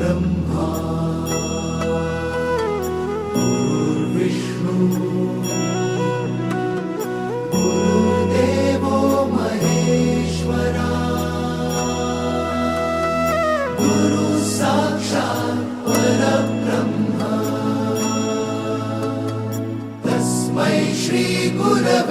्रह्मार्विष्णु गुरुदेवो मरेश्वर गुरुसाक्षात् पुरब्रह्म। तस्मै श्रीगुरव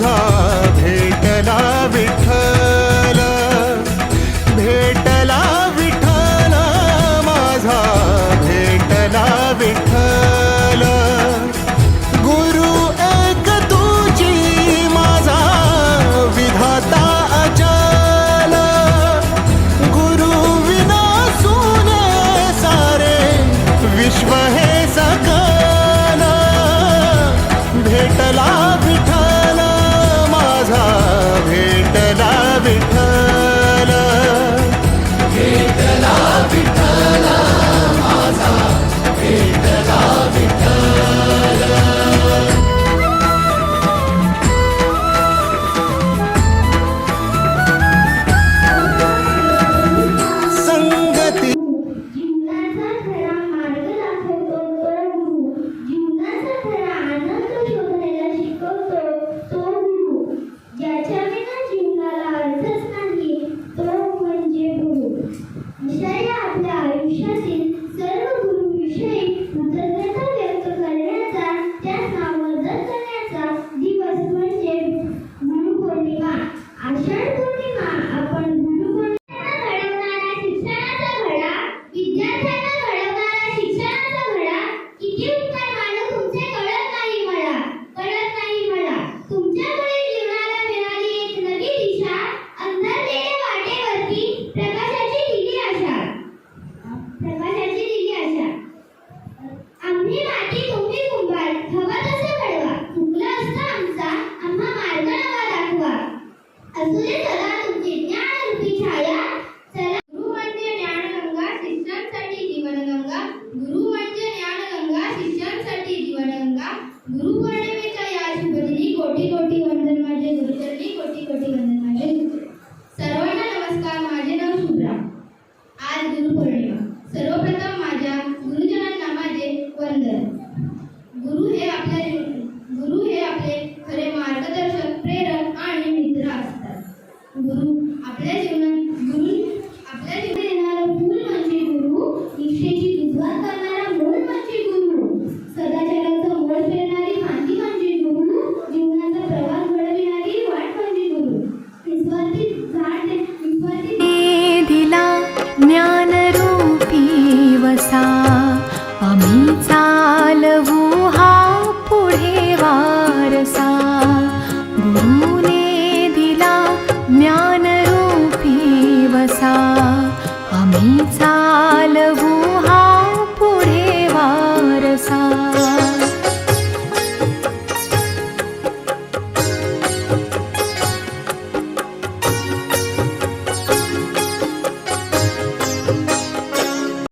माझा भेटला विठ्ठल. me. या कोटी कोटी वंदन माझे गुरुचरणी कोटी सर्वांना नमस्कार माझे नाव आज गुरुपौर्णिमा. सर्वप्रथम माझ्या वंदन. गुरु हे आपले गुरु हे आपले खरे मार्गदर्शक प्रेरक आणि मित्र असतात. गुरु ज्ञान